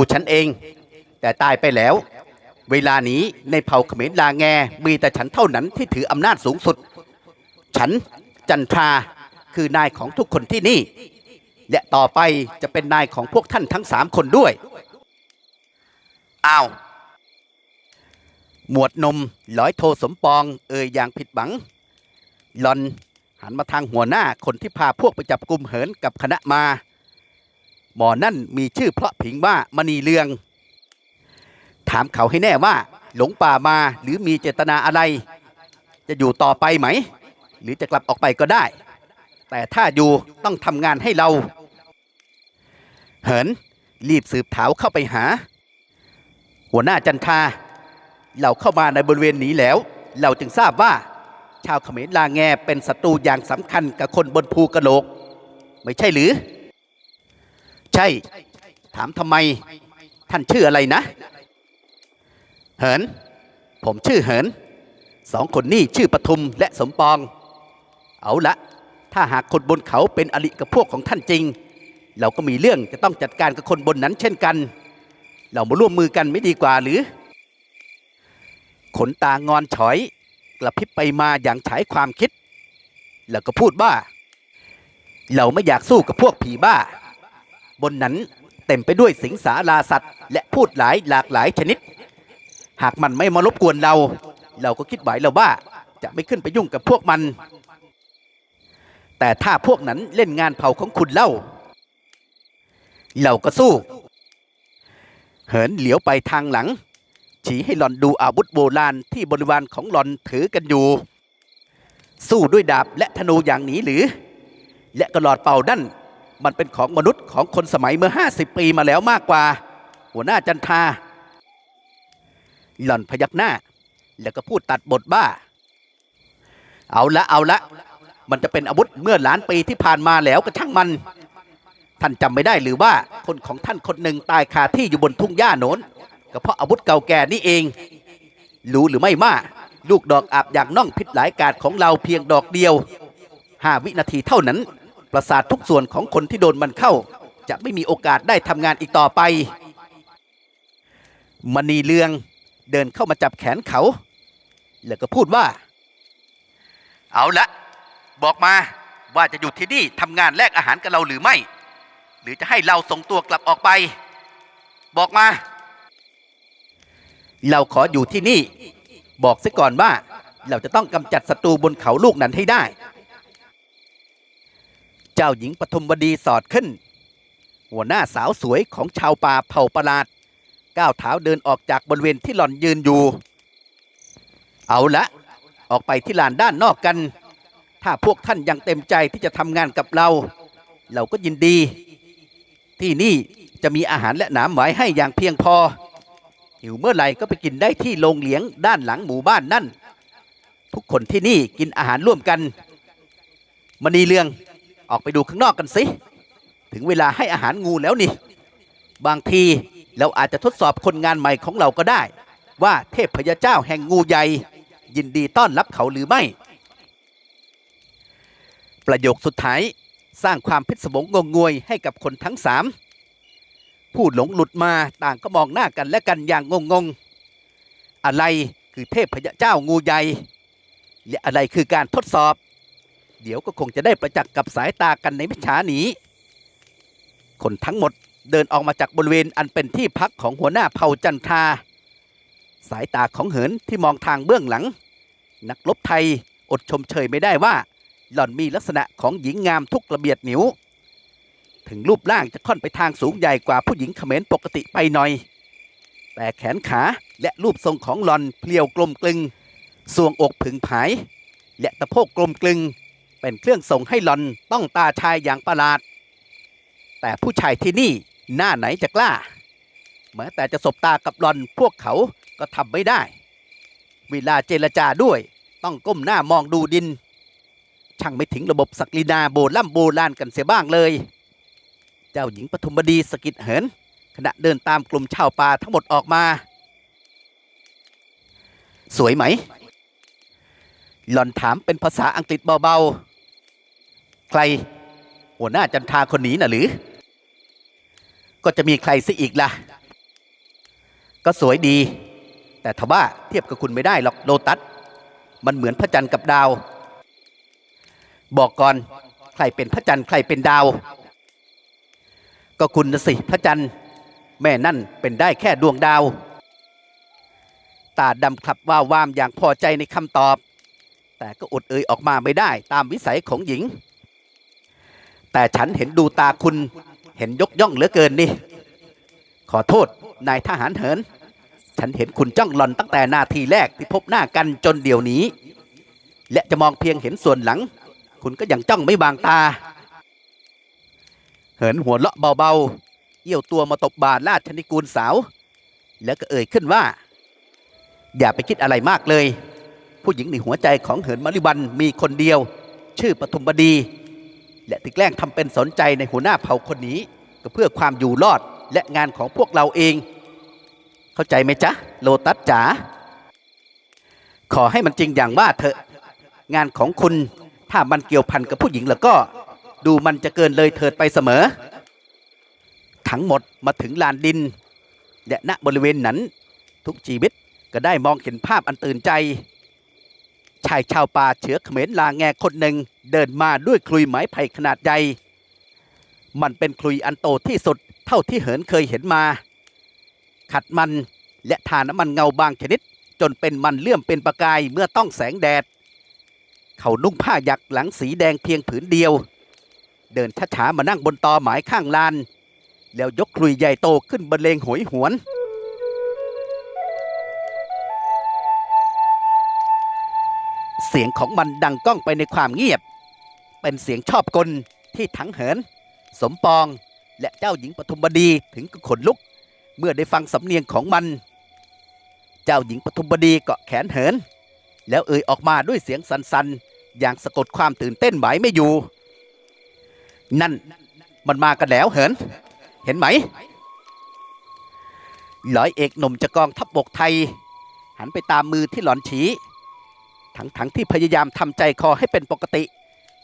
ู่ฉันเอง แต่ตายไปแล้ว เวลานี้ในเผ่าเขมรลาแงมีแต่ฉันเท่านั้นที่ถืออำนาจสูงสุด ฉันจันทราคือนายของทุกคนที่นี่ และต่อไปจะเป็นนายของพวกท่านทั้งสามคนด้วยอ้าวหมวดนมร้อยโทสมปอง เอ่ยอย่างผิดหวังหลอนหันมาทางหัวหน้าคนที่พาพวกไปจับกลุ่มเหินกับคณะมา หมอนั่นมีชื่อเพราะผิงว่ามณีเลือง ถามเขาให้แน่ว่า หลงป่ามาหรือมีเจตนาอะไร จะอยู่ต่อไปไหม หรือจะกลับออกไปก็ได้ แต่ถ้าอยู่ต้องทำงานให้เรา เหินรีบสืบเถาเข้าไปหา หัวหน้าจันทาเราเข้ามาในบริเวณนี้แล้ว เราจึงทราบว่า ชาวเขมรลาแงเป็นศัตรูอย่างสำคัญกับคนบนภูกระโหลก ไม่ใช่หรือ ใช่ ถามทำไม ท่านชื่ออะไรนะ เหิน ผมชื่อเหิน สองคนนี้ชื่อปทุมและสมปอง เอาละ ถ้าหากคนบนเขาเป็นอริกับพวกของท่านจริง เราก็มีเรื่องจะต้องจัดการกับคนบนนั้นเช่นกัน เรามาร่วมมือกันไม่ดีกว่าหรือ ขนตางอนฉอย กระพริบไปมาอย่างฉายความคิด แล้วก็พูดว่าเราไม่อยากสู้กับพวกผีบ้า บนนั้นเต็มไปด้วยสิงสาราสัตว์ และพูดหลายหลากหลายชนิด หากมันไม่มารบกวนเรา เราก็คิดไหวแล้วว่าจะไม่ขึ้นไปยุ่งกับพวกมัน แต่ถ้าพวกนั้นเล่นงานเผาของคุณเล่า เราก็สู้ เหินเหลียวไปทางหลัง ชี้ให้หลอนดูอาวุธโบราณที่บริวารของหลอนถือกันอยู่ สู้ด้วยดาบและธนูอย่างนี้หรือ และกระหลอดเป่านั่น มันเป็นของมนุษย์ของคนสมัยเมื่อ 50 ปีมาแล้วมากกว่า หัวหน้าจันทา หล่อนพยักหน้า แล้วก็พูดตัดบทบ้า เอาละเอาละ มันจะเป็นอาวุธเมื่อล้านปีที่ผ่านมาแล้วก็ช่างมัน ท่านจำไม่ได้หรือว่าคนของท่านคนหนึ่งตายคาที่อยู่บนทุ่งหญ้าโน้นก็เพราะอาวุธเก่าแก่นี่เอง รู้หรือไม่มาลูกดอกอาบอย่างน่องพิษหลายกาดของเราเพียงดอกเดียวห้าวินาทีเท่านั้น ประสาททุกส่วนของคนที่โดนมันเข้า จะไม่มีโอกาสได้ทำงานอีกต่อไปมณีเลืองเดินเข้ามาจับแขนเขา แล้วก็พูดว่า เอาละ บอกมาว่าจะอยู่ที่นี่ทำงานแลกอาหารกับเราหรือไม่ หรือจะให้เราส่งตัวกลับออกไป บอกมา เราขออยู่ที่นี่ บอกซะก่อนว่า เราจะต้องกำจัดศัตรูบนเขาลูกนั้นให้ได้เจ้าหญิงปฐมวดีสอดขึ้น หัวหน้าสาวสวยของชาวป่าเผ่าประหลาด ก้าวเท้าเดินออกจากบริเวณที่หล่อนยืนอยู่ เอาละ ออกไปที่ลานด้านนอกกัน ถ้าพวกท่านยังเต็มใจที่จะทำงานกับเรา เราก็ยินดี ที่นี่จะมีอาหารและหนามไว้ให้อย่างเพียงพอ หิวเมื่อไหร่ก็ไปกินได้ที่โรงเลี้ยงด้านหลังหมู่บ้านนั่น ทุกคนที่นี่กินอาหารร่วมกันมณีเรือง ออกไปดูข้างนอกกันสิ ถึงเวลาให้อาหารงูแล้วนี่ บางทีเราอาจจะทดสอบคนงานใหม่ของเราก็ได้ ว่าเทพพยาเจ้าแห่งงูใหญ่ ยินดีต้อนรับเขาหรือไม่ ประโยคสุดท้ายสร้างความพิศวงงงงวยให้กับคนทั้งสามผู้หลงหลุดมาต่างก็มองหน้ากันและกันอย่างงงงๆอะไรคือเทพพยาเจ้างูใหญ่และอะไรคือการทดสอบ เดี๋ยวก็คงจะได้ประจักษ์กับสายตากันในมิจฉาหนีคนทั้งหมดเดินออกมาจากบริเวณอันเป็นที่พักของหัวหน้าเผ่าจันทราสายตาของเหินที่มองทางเบื้องหลัง นักรบไทยอดชมเชยไม่ได้ว่า หล่อนมีลักษณะของหญิงงามทุกระเบียดนิ้ว ถึงรูปร่างจะค่อนไปทางสูงใหญ่กว่าผู้หญิงเขมรปกติไปหน่อย แต่แขนขาและรูปทรงของหล่อนเพลียวกลมกลึงสวงอกผึ่งผาย และตะโพกกลมกลึง เป็นเครื่องส่งให้หลอนต้องตาชายอย่างประหลาด แต่ผู้ชายที่นี่หน้าไหนจะกล้าแม้แต่จะสบตากับหลอนพวกเขาก็ทำไม่ได้ เวลาเจรจาด้วยต้องก้มหน้ามองดูดิน ช่างไม่ถึงระบบศักดินาโบราณโบราณกันเสียบ้างเลย เจ้าหญิงปฐุมบดีสกิดเหิน ขณะเดินตามกลุ่มชาวป่าทั้งหมดออกมา สวยไหม หล่อนถามเป็นภาษาอังกฤษเบาๆ ใครหัวหน้าจันทาคนนี้น่ะหรือ ก็จะมีใครสิอีกล่ะ ก็สวยดี แต่ทว่าเทียบกับคุณไม่ได้หรอกโลตัส มันเหมือนพระจันทร์กับดาว บอกก่อนใครเป็นพระจันทร์ใครเป็นดาว ก็คุณนะสิพระจันทร์แม่นั่นเป็นได้แค่ดวงดาว ตาดำคลับว่าวามอย่างพอใจในคำตอบ แต่ก็อดเอ่ยออกมาไม่ได้ตามวิสัยของหญิง แต่ฉันเห็นดูตาคุณเห็นยกย่องเหลือเกินนี่ ขอโทษนายทหารเหิน ฉันเห็นคุณจ้องหลอนตั้งแต่นาทีแรกที่พบหน้ากันจนเดี๋ยวนี้ และจะมองเพียงเห็นส่วนหลัง คุณก็ยังจ้องไม่บางตา เหินหัวเราะเบาๆ เอี้ยวตัวมาตบบาราชนิกูลสาว แล้วก็เอ่ยขึ้นว่า อย่าไปคิดอะไรมากเลย ผู้หญิงในหัวใจของเหินมาริวันมีคนเดียว ชื่อปทุมบดี และที่แกล้งทำเป็นสนใจในหัวหน้าเผ่าคนนี้ ก็เพื่อความอยู่รอดและงานของพวกเราเอง เข้าใจไหมจ๊ะโลตัสจ๋าขอให้มันจริงอย่างว่าเถอะงานของคุณถ้ามันเกี่ยวพันกับผู้หญิงแล้วก็ ดูมันจะเกินเลยเถิดไปเสมอ ทั้งหมดมาถึงลานดิน และณบริเวณนั้น ทุกชีวิตก็ได้มองเห็นภาพอันตื่นใจ ชายชาวป่าเชื้อเขมรลาแงคนหนึ่งเดินมาด้วยคลุยไม้ไผ่ขนาดใหญ่ มันเป็นคลุยอันโตที่สุดเท่าที่เหินเคยเห็นมา ขัดมันและทาน้ำมันเงาบางชนิด จนเป็นมันเลื่อมเป็นประกายเมื่อต้องแสงแดด เขานุ่งผ้าหยักหลังสีแดงเพียงผืนเดียว เดินช้าๆมานั่งบนตอหมายข้างลาน แล้วยกคลุยใหญ่โตขึ้นบรรเลงโหยหวน เสียงของมันดังก้องไปในความเงียบ เป็นเสียงชอบกลที่ทั้งเหิน สมปองและเจ้าหญิงปฐุมบดีถึงกับขนลุก เมื่อได้ฟังสำเนียงของมัน เจ้าหญิงปฐุมบดีเกาะแขนเหิน แล้วเอ่ยออกมาด้วยเสียงสันๆ อย่างสะกดความตื่นเต้นไหวไม่อยู่ นั่นมันมากันแล้วเหิน เห็นไหมร้อยเอกหนุ่มจากกองทัพบบกไทย หันไปตามมือที่หลอนชี้ ทั้งทั้งที่พยายามทำใจคอให้เป็นปกติ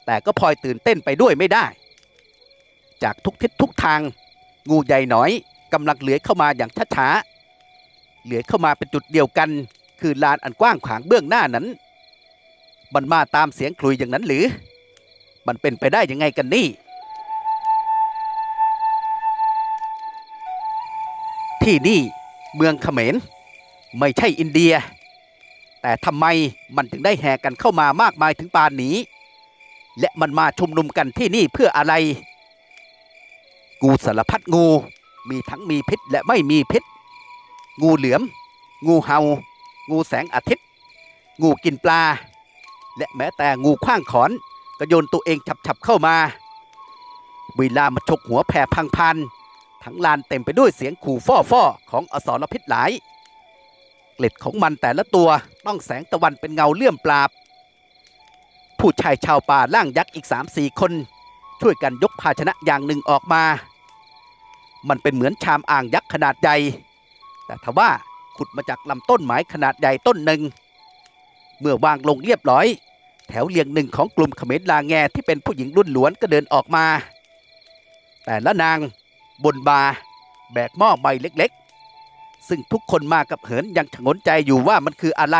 แต่ก็พลอยตื่นเต้นไปด้วยไม่ได้ จากทุกทิศทุกทาง งูใหญ่หน่อยกำลังเลื้อยเข้ามาอย่างช้าๆเลื้อยเข้ามาเป็นจุดเดียวกัน คือลานอันกว้างขวางเบื้องหน้านั้น มันมาตามเสียงคลุยอย่างนั้นหรือ มันเป็นไปได้ยังไงกันนี่ที่นี่เมืองเขมร ไม่ใช่อินเดีย แต่ทำไมมันถึงได้แห่กันเข้ามามากมายถึงปานนี้ และมันมาชุมนุมกันที่นี่เพื่ออะไร งูสารพัดงู มีทั้งมีพิษและไม่มีพิษ งูเหลือม งูเห่า งูแสงอาทิตย์ งูกินปลา และแม้แต่งูขว้างขอนก็โยนตัวเองฉับๆเข้ามาเวลามาฉกหัวแผ่พังพันทั้งลานเต็มไปด้วยเสียงขู่ฟ่อฟ่อๆของอสรพิษหลาย เกล็ดของมันแต่ละตัวต้องแสงตะวันเป็นเงาเลื่อมปราบ ผู้ชายชาวป่าล่างยักษ์อีกสามสี่คน ช่วยกันยกภาชนะอย่างหนึ่งออกมา มันเป็นเหมือนชามอ่างยักษ์ขนาดใหญ่ แต่ทว่าขุดมาจากลำต้นไม้ขนาดใหญ่ต้นหนึ่ง เมื่อวางลงเรียบร้อย แถวเรียงหนึ่งของกลุ่มเขมรลาแงที่เป็นผู้หญิงรุ่นหลวนก็เดินออกมา แต่ละนางบนบาแบกหม้อใบเล็กๆ ซึ่งทุกคนมากับเหินยังชงนใจอยู่ว่ามันคืออะไร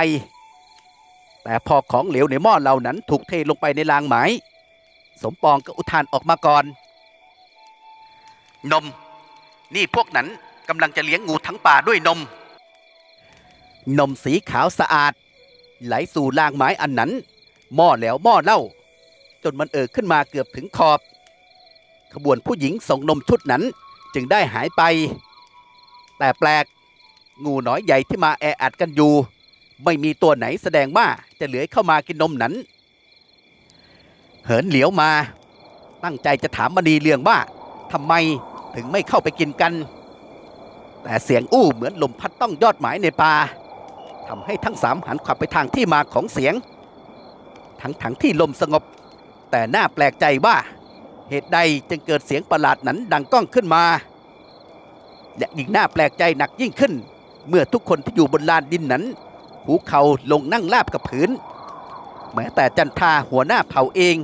แต่พอของเหลวในหม้อเหล่านั้นถูกเทลงไปในรางไหม สมปองก็อุทานออกมาก่อน นม นี่พวกนั้นกำลังจะเลี้ยงงูทั้งป่าด้วยนม นมสีขาวสะอาด ไหลสู่รางไม้อันนั้น หม้อแล้วหม้อเล่า จนมันเอ่อขึ้นมาเกือบถึงขอบ ขบวนผู้หญิงส่งนมชุดนั้นจึงได้หายไป แต่แปลก งูน้อยใหญ่ที่มาแออัดกันอยู่ ไม่มีตัวไหนแสดงว่าจะเหลือเข้ามากินนมนั้น เหินเหลียวมา ตั้งใจจะถามมณีเรืองว่าทำไมถึงไม่เข้าไปกินกัน แต่เสียงอู้เหมือนลมพัดต้องยอดหมายในป่าทำให้ทั้งสามหันขวับไปทางที่มาของเสียง ทั้งทั้งที่ลมสงบ แต่น่าแปลกใจว่าเหตุใดจึงเกิดเสียงประหลาดนั้นดังก้องขึ้นมา และยิ่งน่าแปลกใจหนักยิ่งขึ้น เมื่อทุกคนที่อยู่บนลานดินนั้น หูเขาลงนั่งราบกับพื้น แม้แต่จันทาหัวหน้าเผ่าเอง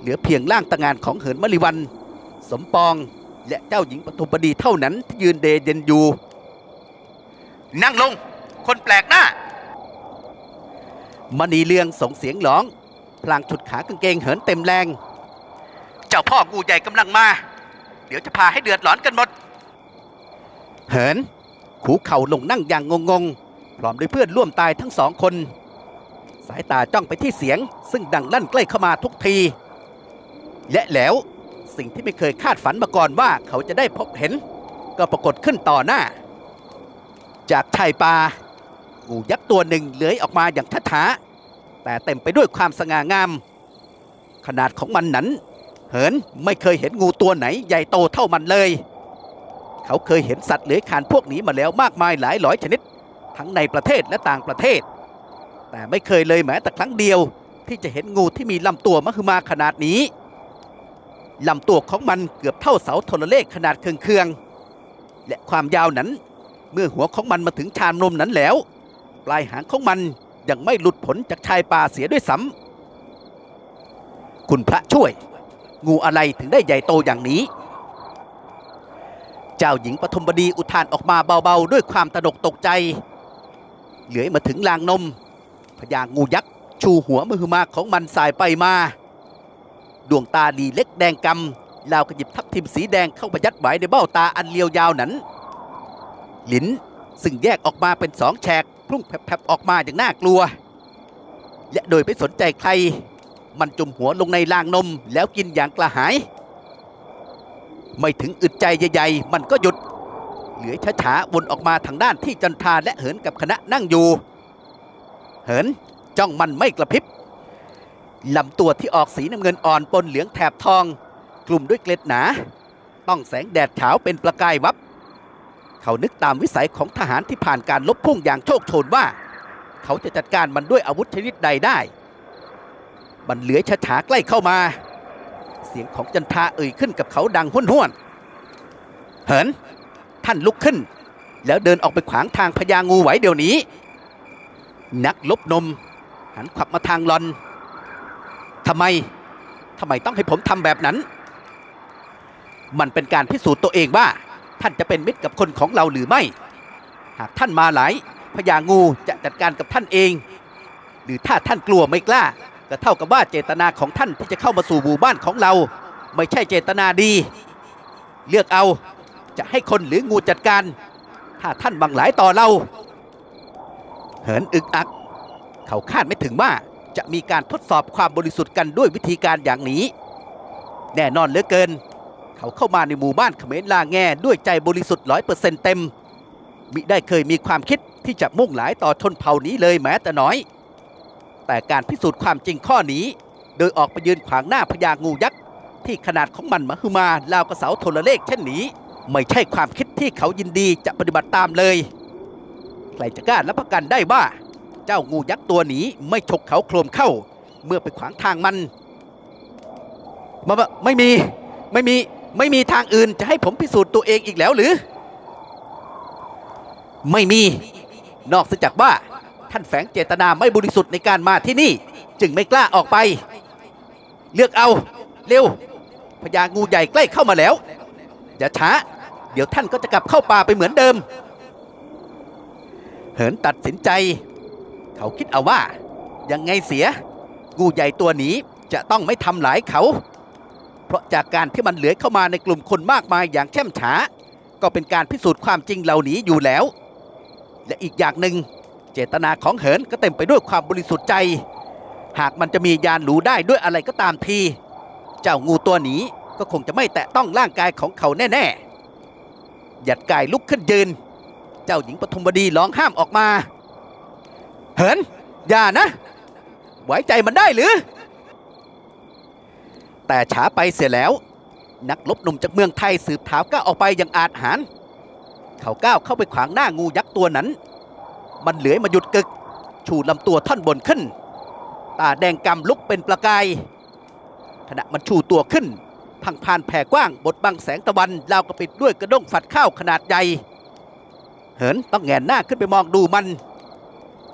เหลือเพียงร่างตะงานของเหินมริวัน สมปองและเจ้าหญิงปฐุมบดีเท่านั้นที่ยืนเดเดนอยู่ นั่งลง คนแปลกหน้ามณีเลืองส่งเสียงหลอง พลางฉุดขากางเกงเหินเต็มแรง เจ้าพ่องูใหญ่กำลังมา เดี๋ยวจะพาให้เดือดร้อนกันหมด เหิน ขูเข่าลงนั่งอย่างงงๆ พร้อมด้วยเพื่อนร่วมตายทั้งสองคน สายตาจ้องไปที่เสียง ซึ่งดังลั่นใกล้เข้ามาทุกที และแล้วสิ่งที่ไม่เคยคาดฝันมาก่อนว่าเขาจะได้พบเห็น ก็ปรากฏขึ้นต่อหน้า จากชายป่างูยักษ์ตัวหนึ่งเลื้อยออกมาอย่างช้าๆแต่เต็มไปด้วยความสง่างาม ขนาดของมันนั้น เหินไม่เคยเห็นงูตัวไหนใหญ่โตเท่ามันเลย เขาเคยเห็นสัตว์เลื้อยคลานพวกนี้มาแล้วมากมายหลายร้อยชนิด ทั้งในประเทศและต่างประเทศ แต่ไม่เคยเลยแม้แต่ครั้งเดียว ที่จะเห็นงูที่มีลำตัวมหึมาขนาดนี้ลำตัวของมันเกือบเท่าเสาโทรเลขขนาดเคืองๆและความยาวนั้น เมื่อหัวของมันมาถึงชานนมนั้นแล้ว ปลายหางของมันยังไม่หลุดผลจากชายป่าเสียด้วยซ้ำคุณพระช่วย งูอะไรถึงได้ใหญ่โตอย่างนี้ เจ้าหญิงปฐมบดีอุทานออกมาเบาๆ ด้วยความตะหนกตกใจ เหลือยมาถึงลางนมพญางูยักษ์ชูหัวมือมาของมันสายไปมา ดวงตาดีเล็กแดงกำลาวกระหยิบทับทิมสีแดงเข้าไปยัดไว้ในเบ้าตาอันเลียวยาวนั้น หลินซึ่งแยกออกมาเป็นสองแฉกพุ่งแผลบออกมาอย่างน่ากลัว และโดยไม่สนใจใคร มันจุ่มหัวลงในรางนมแล้วกินอย่างกระหาย ไม่ถึงอึดใจใหญ่ๆ มันก็หยุด เหลือช้าๆวนออกมาทางด้านที่จันทาและเหินกับคณะนั่งอยู่ เหินจ้องมันไม่กระพริบลำตัวที่ออกสีน้ำเงินอ่อนปนเหลืองแถบทอง กลุ่มด้วยเกล็ดหนา ต้องแสงแดดเฉาเป็นประกายวับ เขานึกตามวิสัยของทหารที่ผ่านการลบพุ่งอย่างโชคโชนว่า เขาจะจัดการมันด้วยอาวุธชนิดใดได้ มันเหลือช้าๆใกล้เข้ามา เสียงของจันทาเอ่ยขึ้นกับเขาดังห้วนห้วนเหิน ท่านลุกขึ้น แล้วเดินออกไปขวางทางพญางูไหวเดี๋ยวนี้ นักลบนม หันขวับมาทางลอนทำไมทำไมต้องให้ผมทำแบบนั้น มันเป็นการพิสูจน์ตัวเองว่า ท่านจะเป็นมิตรกับคนของเราหรือไม่ หากท่านมาหลายพญางูจะจัดการกับท่านเอง หรือถ้าท่านกลัวไม่กล้า ก็เท่ากับว่าเจตนาของท่านที่จะเข้ามาสู่หมู่บ้านของเรา ไม่ใช่เจตนาดี เลือกเอาจะให้คนหรืองูจัดการ ถ้าท่านบังหลายต่อเรา เหินอึกอัก เขาคาดไม่ถึงว่าจะมีการทดสอบความบริสุทธิ์กันด้วยวิธีการอย่างนี้ แน่นอนเหลือเกิน เขาเข้ามาในหมู่บ้านเขมรลาแง่ด้วยใจบริสุทธิ์ร้อยเปอร์เซ็นต์เต็มมิได้เคยมีความคิดที่จะมุ่งหลายต่อชนเผ่านี้เลยแม้แต่น้อย แต่การพิสูจน์ความจริงข้อนี้ โดยออกไปยืนขวางหน้าพญางูยักษ์ที่ขนาดของมันมหึมาราวกระเสาโทรเลขเช่นนี้ ไม่ใช่ความคิดที่เขายินดีจะปฏิบัติตามเลย ใครจะกล้ารับประกันได้ว่า เจ้างูยักษ์ตัวนี้ไม่ฉกเขาโครมเข้า เมื่อไปขวางทางมันมาไม่มีไม่มีไม่มีทางอื่นจะให้ผมพิสูจน์ตัวเองอีกแล้วหรือ ไม่มี นอกจากว่า ท่านแฝงเจตนาไม่บริสุทธิ์ในการมาที่นี่ จึงไม่กล้าออกไป เลือกเอาเร็วพญางูใหญ่ใกล้เข้ามาแล้ว อย่าช้า เดี๋ยวท่านก็จะกลับเข้าป่าไปเหมือนเดิม เหินตัดสินใจ เขาคิดเอาว่า ยังไงเสีย งูใหญ่ตัวนี้จะต้องไม่ทำหลายเขา เพราะจากการที่มันเหลือเข้ามาในกลุ่มคนมากมายอย่างแช่มช้า ก็เป็นการพิสูจน์ความจริงเหล่านี้อยู่แล้ว และอีกอย่างหนึ่ง เจตนาของเหินก็เต็มไปด้วยความบริสุทธิ์ใจ หากมันจะมียานหรูได้ด้วยอะไรก็ตามที เจ้างูตัวนี้ก็คงจะไม่แตะต้องร่างกายของเขาแน่ๆ หยัดกายลุกขึ้นยืน เจ้าหญิงปฐมบดีร้องห้ามออกมา เหิน อย่านะ ไว้ใจมันได้หรือ แต่ช้าไปเสียแล้ว นักลบหนุ่มจากเมืองไทยสืบเท้าก้าวออกไปอย่างอาจหารเขาก้าวเข้าไปขวางหน้างูยักษ์ตัวนั้น มันเหลือยมาหยุดกึก ชูลำตัวท่อนบนขึ้น ตาแดงกำลุกเป็นประกาย ขณะมันชูตัวขึ้น พังพานแผ่กว้างบดบังแสงตะวันราวกระปิดด้วยกระด้งฝัดข้าวขนาดใหญ่ เหินต้องแงนหน้าขึ้นไปมองดูมัน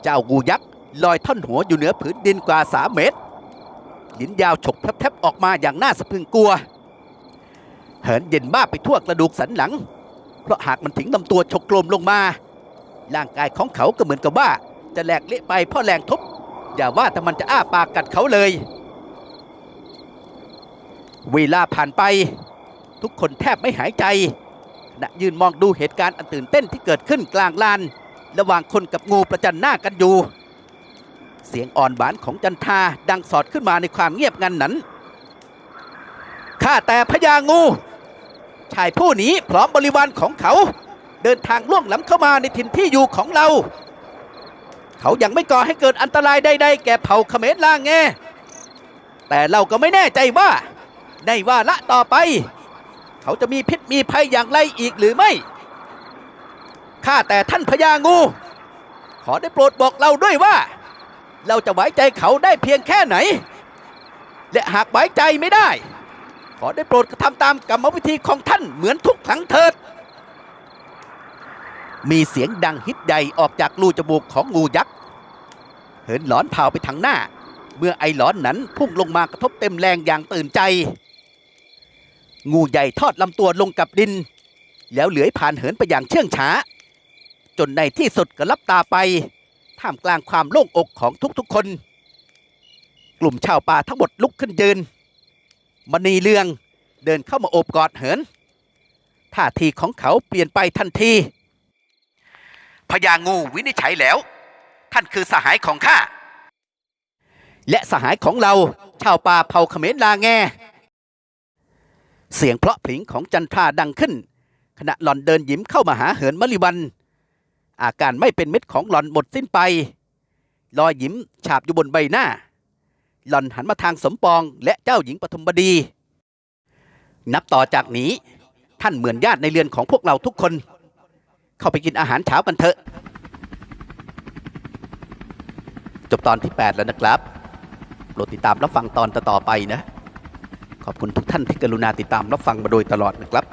เจ้างูยักษ์ลอยท่อนหัวอยู่เหนือผืนดินกว่าสามเมตรลิ้นยาวฉกแทบๆออกมาอย่างน่าสะพึงกลัว เหินเย็นบ้าไปทั่วกระดูกสันหลัง เพราะหากมันถึงลำตัวฉกโกลมลงมา ร่างกายของเขาก็เหมือนกับว่า จะแหลกเละไปเพราะแรงทุบอย่าว่าแต่มันจะอ้าปากกัดเขาเลย เวลาผ่านไป ทุกคนแทบไม่หายใจขณะยืนมองดูเหตุการณ์อันตื่นเต้นที่เกิดขึ้นกลางลาน ระหว่างคนกับงูประจันหน้ากันอยู่ เสียงอ่อนหวานของจันทาดังสอดขึ้นมาในความเงียบงันนั้นข้าแต่พญางู ชายผู้นี้พร้อมบริวารของเขา เดินทางล่วงล้ำเข้ามาในถิ่นที่อยู่ของเรา เขายังไม่ก่อให้เกิดอันตรายใดๆแก่เผ่าเขมรล่างแงแต่เราก็ไม่แน่ใจว่า ในว่าละต่อไป เขาจะมีพิษมีภัยอย่างไรอีกหรือไม่ข้าแต่ท่านพญางู ขอได้โปรดบอกเราด้วยว่า เราจะไว้ใจเขาได้เพียงแค่ไหน และหากไว้ใจไม่ได้ ขอได้โปรดกระทำตามกรรมวิธีของท่านเหมือนทุกครั้งเถิด มีเสียงดังฮิตใหญ่ออกจากรูจมูกของงูยักษ์ เหินหลอนเผาไปทางหน้า เมื่อไอหลอนนั้นพุ่งลงมากระทบเต็มแรงอย่างตื่นใจ งูใหญ่ทอดลำตัวลงกับดิน แล้วเหลือยผ่านเหินไปอย่างเชื่องช้า จนในที่สุดก็ลับตาไป ท่ามกลางความโล่งอกของทุกๆคน กลุ่มชาวป่าทั้งหมดลุกขึ้นยืนมณีเลืองเดินเข้ามาโอบกอดเหินท่าทีของเขาเปลี่ยนไปทันที พญางูวินิจฉัยแล้ว ท่านคือสหายของข้า และสหายของเราชาวป่าเผ่าเขมรลาแง เสียงเพราะพริ้งของจันทราดังขึ้น ขณะหล่อนเดินยิ้มเข้ามาหาเหินมลิวัน อาการไม่เป็นเม็ดของหล่อนหมดสิ้นไป รอยยิ้มฉาบอยู่บนใบหน้า หล่อนหันมาทางสมปองและเจ้าหญิงปฐมบดี นับต่อจากนี้ท่านเหมือนญาติในเรือนของพวกเราทุกคน เข้าไปกินอาหารเช้ากันเถอะ จบตอนที่ 8 แล้วนะครับ โปรดติดตามรับฟังตอนต่อๆไปนะ ขอบคุณทุกท่านที่กรุณาติดตามรับฟังมาโดยตลอดนะครับ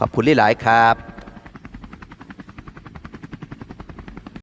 ขอบคุณหลายๆครับ